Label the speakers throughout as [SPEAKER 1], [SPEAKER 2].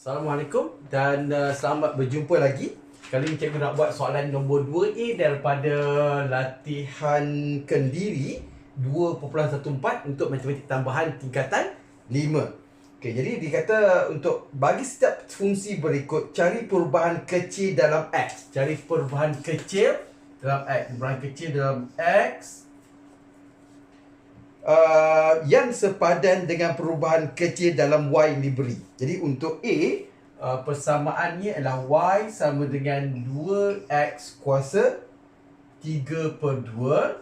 [SPEAKER 1] Assalamualaikum dan uh, selamat berjumpa lagi. Kali ini cikgu nak buat soalan nombor 2A daripada latihan kendiri 2.14 untuk matematik tambahan tingkatan 5. Okey, jadi dikata untuk bagi setiap fungsi berikut cari perubahan kecil dalam x. Cari perubahan kecil dalam x. Perubahan kecil dalam x uh, yang sepadan dengan perubahan kecil dalam y yang diberi. Jadi untuk A, uh, persamaannya adalah y sama dengan 2x kuasa 3 per 2.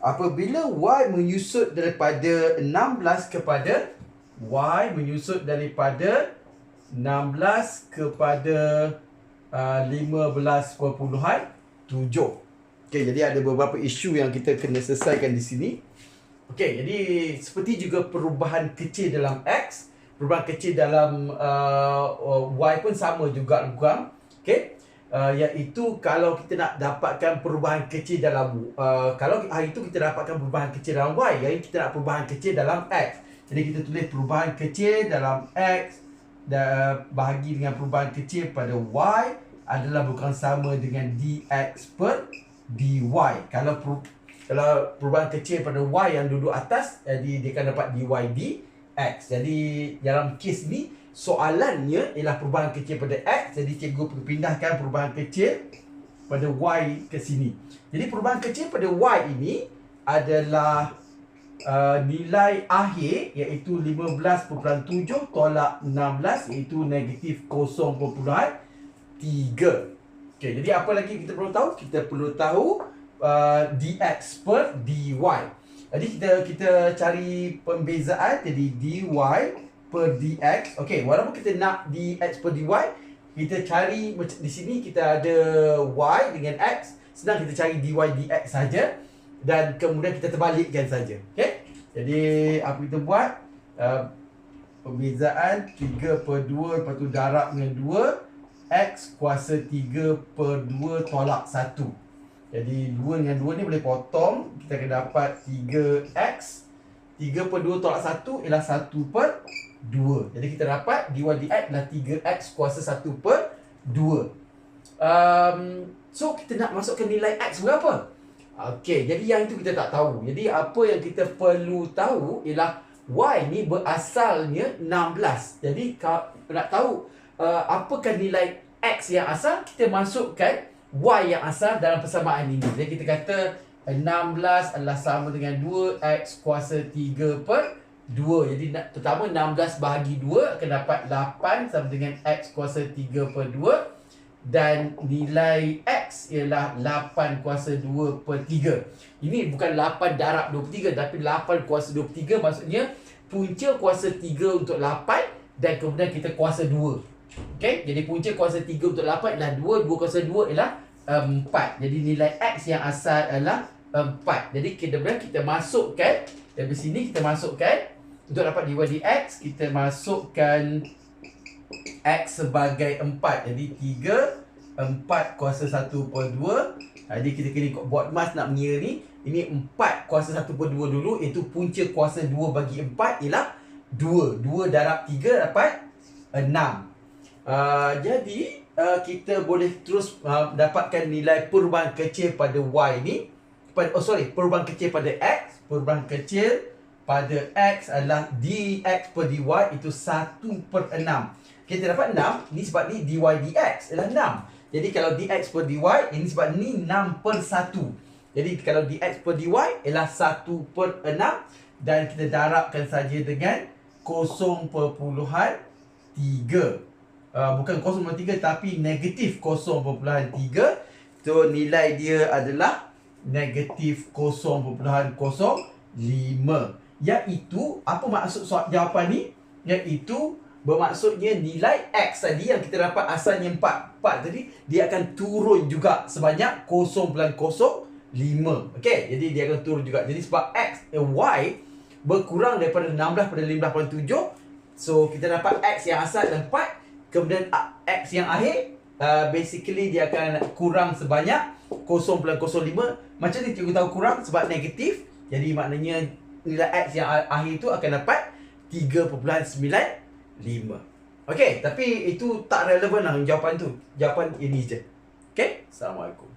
[SPEAKER 1] Apabila y menyusut daripada 16 kepada y menyusut daripada 16 kepada uh, 15.7. Okey, jadi ada beberapa isu yang kita kena selesaikan di sini. Okey, jadi seperti juga perubahan kecil dalam X, perubahan kecil dalam uh, Y pun sama juga lebih Okey. Uh, iaitu kalau kita nak dapatkan perubahan kecil dalam uh, kalau hari itu kita dapatkan perubahan kecil dalam Y, hari kita nak perubahan kecil dalam X. Jadi kita tulis perubahan kecil dalam X dan bahagi dengan perubahan kecil pada Y adalah bukan sama dengan dx per dy. Kalau per, kalau perubahan kecil pada y yang duduk atas, jadi dia akan dapat dy dx. Jadi dalam kes ni soalannya ialah perubahan kecil pada x, jadi cikgu pindahkan perubahan kecil pada y ke sini. Jadi perubahan kecil pada y ini adalah uh, nilai akhir iaitu 15.7 tolak 16 iaitu negatif 0.3. Okay, jadi apa lagi kita perlu tahu? Kita perlu tahu uh, dx per dy. Jadi kita kita cari pembezaan jadi dy per dx. Okey, walaupun kita nak dx per dy, kita cari di sini kita ada y dengan x, senang kita cari dy dx saja dan kemudian kita terbalikkan saja. Okey? Jadi apa kita buat? Uh, pembezaan 3 per 2 lepas tu darab dengan 2 X kuasa 3 per 2 tolak 1 Jadi 2 dengan 2 ni boleh potong. Kita akan dapat 3X 3 per 2 tolak 1 ialah 1 per 2 Jadi kita dapat dy dx adalah 3X kuasa 1 per 2 um, So kita nak masukkan nilai X berapa? Okey, jadi yang itu kita tak tahu. Jadi apa yang kita perlu tahu ialah Y ni berasalnya 16 Jadi nak tahu uh, apakah nilai X yang asal? Kita masukkan Y yang asal dalam persamaan ini. Jadi kita kata 16 adalah sama dengan 2X kuasa 3 per 2 jadi pertama 16 bahagi 2 akan dapat 8 sama dengan X kuasa 3 per 2 dan nilai X ialah 8 kuasa 2 per 3 ini bukan 8 darab 23 tapi 8 kuasa 23 maksudnya punca kuasa 3 untuk 8 dan kemudian kita kuasa 2 Okey, jadi punca kuasa 3 untuk 8 adalah 2, 2 kuasa 2 ialah um, 4. Jadi nilai X yang asal adalah um, 4. Jadi kita kemudian kita masukkan dari sini kita masukkan untuk dapat dy dx kita masukkan x sebagai 4. Jadi 3 4 kuasa 1 per 2. Jadi kita kena buat mas nak mengira ni. Ini 4 kuasa 1 per 2 dulu iaitu punca kuasa 2 bagi 4 ialah 2. 2 darab 3 dapat 6. Uh, jadi uh, kita boleh terus uh, dapatkan nilai perubahan kecil pada y ni. Pada oh sorry perubahan kecil pada x. Perubahan kecil pada x adalah dx per dy itu 1 per 6 kita dapat 6 ni sebab ni dy dx adalah 6 jadi kalau dx per dy ini sebab ni 6 per 1 jadi kalau dx per dy ialah 1 per 6 dan kita darabkan saja dengan 0.3 uh, bukan 0.3 tapi negatif 0.3 so nilai dia adalah negatif 0.05 iaitu apa maksud soal jawapan ni? Iaitu bermaksudnya nilai X tadi yang kita dapat asalnya 4 4 tadi dia akan turun juga sebanyak 0.05 Okey, jadi dia akan turun juga. Jadi sebab X, eh, Y berkurang daripada 16 pada 15.7 So kita dapat X yang asal dan 4 Kemudian X yang akhir uh, Basically dia akan kurang sebanyak 0.05 Macam ni cikgu tahu kurang sebab negatif Jadi maknanya nilai X yang akhir tu akan dapat 3.95 Okey, tapi itu tak relevan lah jawapan tu. Jawapan ini je. Okey? Assalamualaikum.